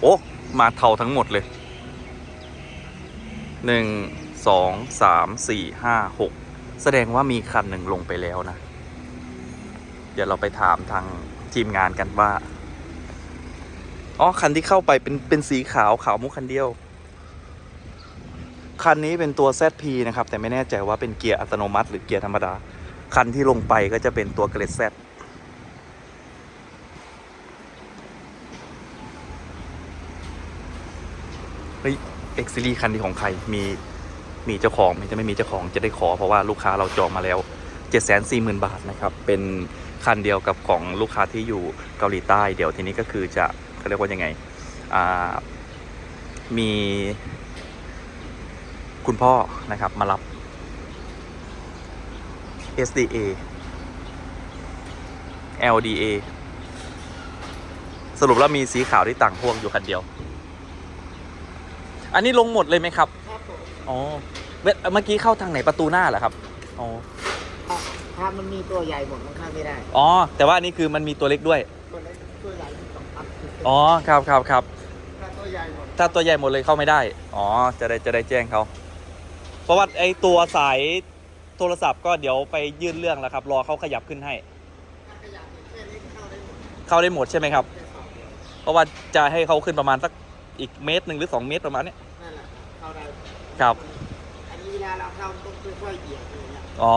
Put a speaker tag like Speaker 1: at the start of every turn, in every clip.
Speaker 1: โอ้มาเทาทั้งหมดเลยหนึ่งสองสามสี่ห้าหกแสดงว่ามีคันหนึ่งลงไปแล้วนะ เดี๋ยวเราไปถามทางทีมงานกันว่า อ๋อ คันที่เข้าไปเป็นเป็นสีขาวขาวมุกคันเดียว คันนี้เป็นตัว ZP นะครับ แต่ไม่แน่ใจว่าเป็นเกียร์อัตโนมัติ หรือเกียร์ธรรมดา คันที่ลงไปก็จะเป็นตัวเกรด Z เอ็กซิลีคันนี้ของใครมีมีเจ้าของไหมจะไม่มีเจ้าของจะได้ขอเพราะว่าลูกค้าเราจองมาแล้ว 740,000 บาทนะครับเป็นคันเดียวกับของลูกค้าที่อยู่เกาหลีใต้ เดี๋ยวทีนี้ก็คือจะเขาเรียกว่ายังไงมีคุณพ่อนะครับมารับ SDA LDA สรุปแล้วมีสีขาวที่ต่างพวงอยู่คันเดียว อันนี้ลงหมดเลยไหมครับ
Speaker 2: ครับผม
Speaker 1: อ๋อเวเมื่อกี้เข้าทางไหนประตูหน้าเหรอครับอ๋อ
Speaker 2: ถ้าถ้ามันมีตัวใหญ่หมดมันเข้าไม่ได้
Speaker 1: อ๋อ แต่ว่าอันนี่คือมันมีตัวเล็กด้วย
Speaker 2: ตัวเล็กตัวใหญ่มันต้องตัด
Speaker 1: อ๋อครับครับครับ
Speaker 2: ถ้าตัวใหญ่หมด
Speaker 1: ถ้าตัวใหญ่หมดเลยเข้าไม่ได้ อ๋อ จะได้จะได้แจ้งเขา เพราะว่าไอตัวสายโทรศัพท์ก็เดี๋ยวไปยื่นเรื่องแล้วครับ รอเขาขยับขึ้นให้
Speaker 2: ถ้าขยับแค่นี้เข้าได้หมด
Speaker 1: เข้าได้หมดใช่ไหมครับ
Speaker 2: แค่สองเดียว
Speaker 1: เพราะว่าจะให้เขาขึ้นประมาณสัก อีกเมตรหนึ่งหรือ 2 เมตรประมาณเนี้ย
Speaker 2: นั่นแหละเข้าได้
Speaker 1: ครับ
Speaker 2: อันนี้เวลาเราเข้าต้องค่อยๆเหยียบอย่างเงี้ย
Speaker 1: อ๋อ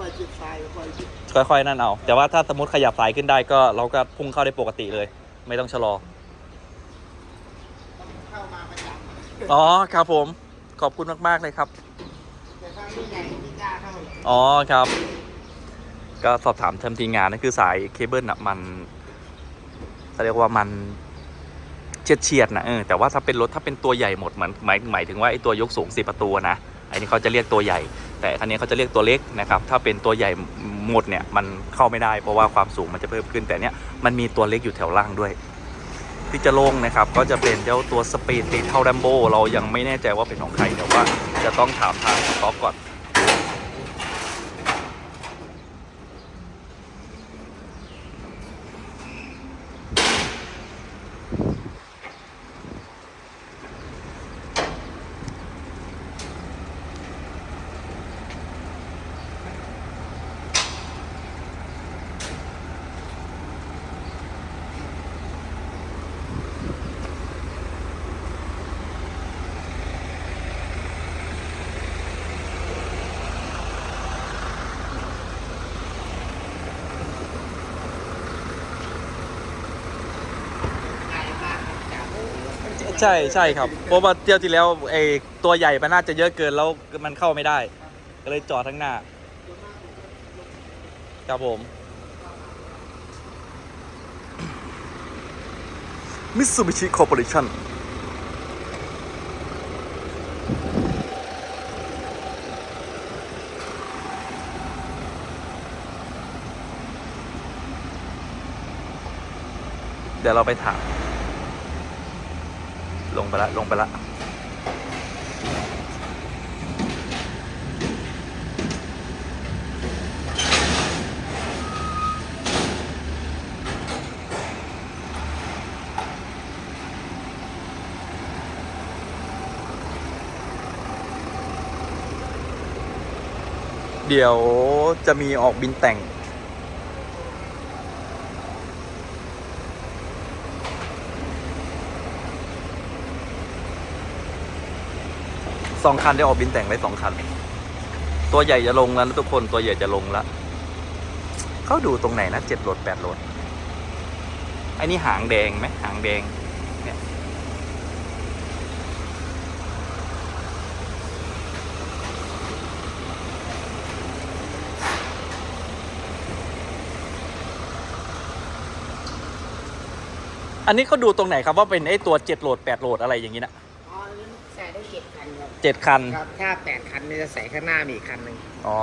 Speaker 2: ค่อยๆจิบซ้ายค่อยๆจิบ
Speaker 1: ค่อยๆนั่นเอา แต่ว่าถ้าสมมติขยับสายขึ้นได้ก็เราก็พุ่งเข้าได้ปกติเลย ไม่ต้องชะลอ
Speaker 2: ต้องเข้ามาประจำ
Speaker 1: อ๋อครับผมขอบคุณมากๆเลยครับ
Speaker 2: แต่ถ้าไม่ใหญ่ไม่กล้าเข้าเลย
Speaker 1: อ๋อครับ ก็สอบถามทางทีมงานนั่นคือสายเคเบิลอะมันเขาเรียกว่ามัน เฉียดเฉียดนะเออแต่ว่าถ้าเป็นรถถ้าเป็นตัวใหญ่หมดเหมือนหมายหมายถึงว่าไอ้ตัวยกสูงสี่ประตูนะไอ้นี่เขาจะเรียกตัวใหญ่ แต่คันนี้เขาจะเรียกตัวเล็กนะครับถ้าเป็นตัวใหญ่หมดเนี่ยมันเข้าไม่ได้เพราะว่าความสูงมันจะเพิ่มขึ้นแต่เนี้ยมันมีตัวเล็กอยู่แถวล่างด้วยที่จะลงนะครับก็จะเป็นเจ้าตัวสปีดตีเท่าแรมโบเรายังไม่แน่ใจว่าเป็นของใครแต่ว่าจะต้องถามทางสต็อกก่อน ใช่ใช่ครับเพราะว่าเที่ยวที่แล้วไอ้ตัวใหญ่มันน่าจะเยอะเกินแล้วมันเข้าไม่ได้ ก็เลยจอดทั้างหน้าครับผมมิตซูบิชิคอร์ปอเรชั่นเดี๋ยวเราไปถาม ลงไปละ ลงไปละเดี๋ยวจะมีออกบินแต่ง สองคันได้ออกบินแต่งไว้สองคัน ตัวใหญ่จะลงแล้วนะทุกคนตัวใหญ่จะลงแล้วเขาดูตรงไหนนะเจ็ดโหลดแปดโหลดไอ้นี่หางแดงไหมหางแดงเนี่ยอันนี้เขาดูตรงไหนครับว่าเป็นไอ้ตัวเจ็ดโหลดแปดโหลดอะไรอย่างนี้นะ
Speaker 2: อ๋ออันนี้ใส่ได้เจ็ดคันครับ
Speaker 1: เจ็ดคัน
Speaker 2: ครับถ้าแปดคันนี่จะใส่ข้างหน้ามีอีกคันหนึ่ง
Speaker 1: อ๋อ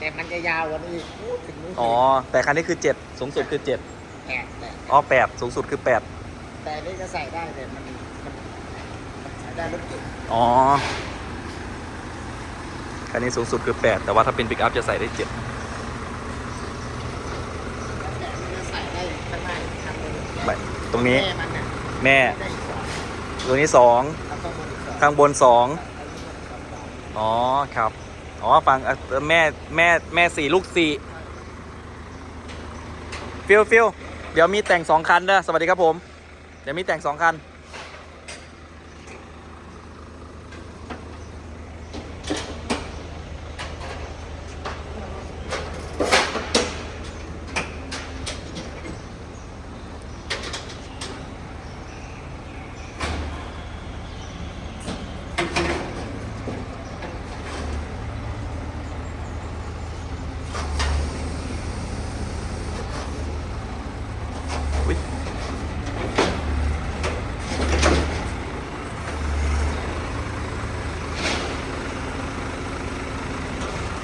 Speaker 2: แต่มันจะยาวกว่านี้พูดถึงนู้น
Speaker 1: อ๋อ แต่คันนี้คือเจ็ดสูงสุดคือเจ็ด
Speaker 2: แปดแปด
Speaker 1: อ๋อแปดสูงสุดคือแปด
Speaker 2: แต่นี่จะใส่ได้แต่มันมันมันใส่ได้รถเก่ง
Speaker 1: อ๋อ คันนี้สูงสุดคือแปดแต่ว่าถ้าเป็นปิกอัพจะใส่ได้เจ็ด
Speaker 2: แต่มันจะใส่ได้ข้างหน้าอีกคันหนึ่ง
Speaker 1: ไปตรงนี้
Speaker 2: แม่มันน่ะ
Speaker 1: แม่
Speaker 2: ได้อีกสอง
Speaker 1: ตัวนี้สอง ข้างบนสอง
Speaker 2: อ๋อ
Speaker 1: ครับ อ๋อฟังแม่แม่แม่สี่ลูกสี่ฟิลฟิลเดี๋ยวมีแต่งสองคันเด้อสวัสดีครับผม เดี๋ยวมีแต่งสองคัน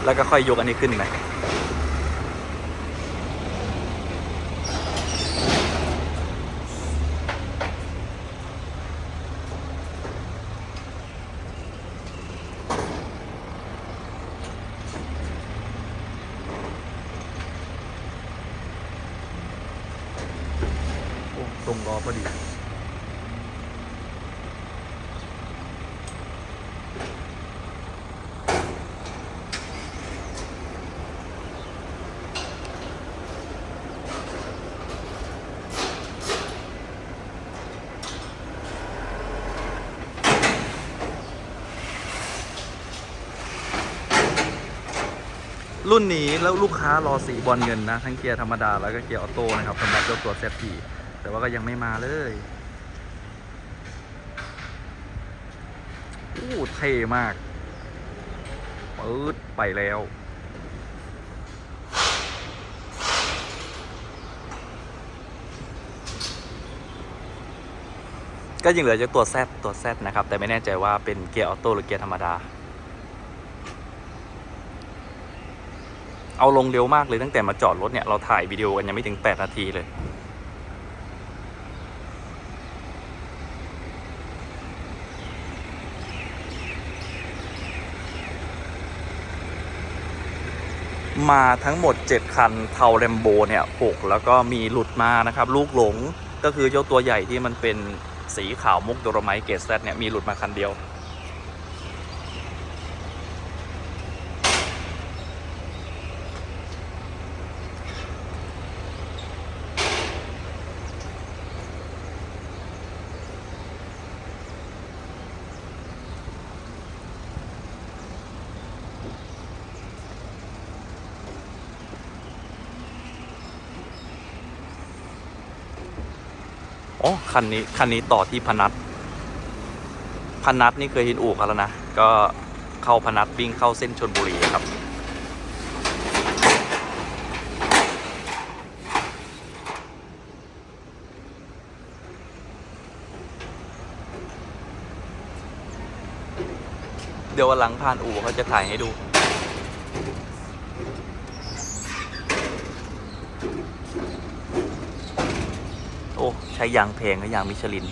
Speaker 1: แล้วก็ค่อยยกอันนี้ขึ้นไหมโอ้ตรงล้อพอดี รุ่นนี้แล้วลูกค้ารอสีบอลเงินนะ ทั้งเกียร์ธรรมดาแล้วก็เกียร์ออโต้นะครับสำหรับเจ้าตัวเซฟทีแต่ว่าก็ยังไม่มาเลยอู้เท่มากปื๊ดไปแล้วก็ยังเหลือเจ้าตัวแซตัวแซนะครับ แต่ไม่แน่ใจว่าเป็นเกียร์ออโต้หรือเกียร์ธรรมดา เอาลงเร็วมากเลยตั้งแต่มาจอดรถเนี่ยเราถ่ายวิดีโอกันยังไม่ถึง 8 นาทีเลย มาทั้งหมด 7 คันเทาแรมโบเนี่ย 6 แล้วก็มีหลุดมานะครับ ลูกหลงก็คือเจ้าตัวใหญ่ที่มันเป็นสีขาวมุกโดรไมเกสแซเนี่ยมีหลุดมาคันเดียว อ๋อคันนี้คันนี้ต่อที่พนัสพนัสนี่เคยเห็นอู่กันแล้วนะ ก็เข้าพนัสวิ่งเข้าเส้นชนบุรีครับเดี๋ยววันหลังผ่านอู่เขาจะถ่ายให้ดู โอ้ ใช้ยางแพงก็ยางมิชลิน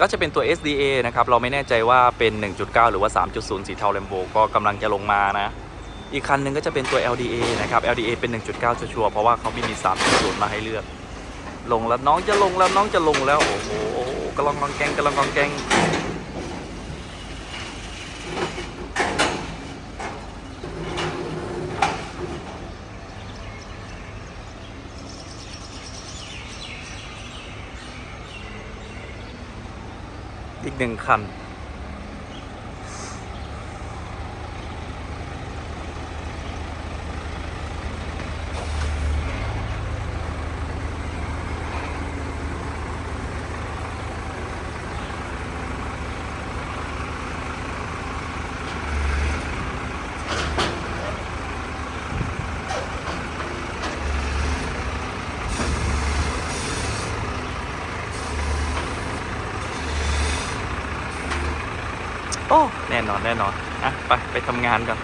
Speaker 1: ก็จะเป็นตัว SDA นะครับ เราไม่แน่ใจว่าเป็น 1.9 หรือว่า 3.0 สีเทาแลมโบก็กำลังจะลงมานะ อีกคันหนึ่งก็จะเป็นตัว LDA นะครับ LDA เป็น 1.9 ชัวร์ๆเพราะว่าเขาไม่มี 3.0 มาให้เลือก ลงแล้วน้องจะลงแล้วน้องจะลงแล้ว โอ้โหโอ้โหกระลองกองแกงกระลองกองแกง อีกหนึ่งคัน โอ้ แน่นอนแน่นอนอะไปไปทำงานกัน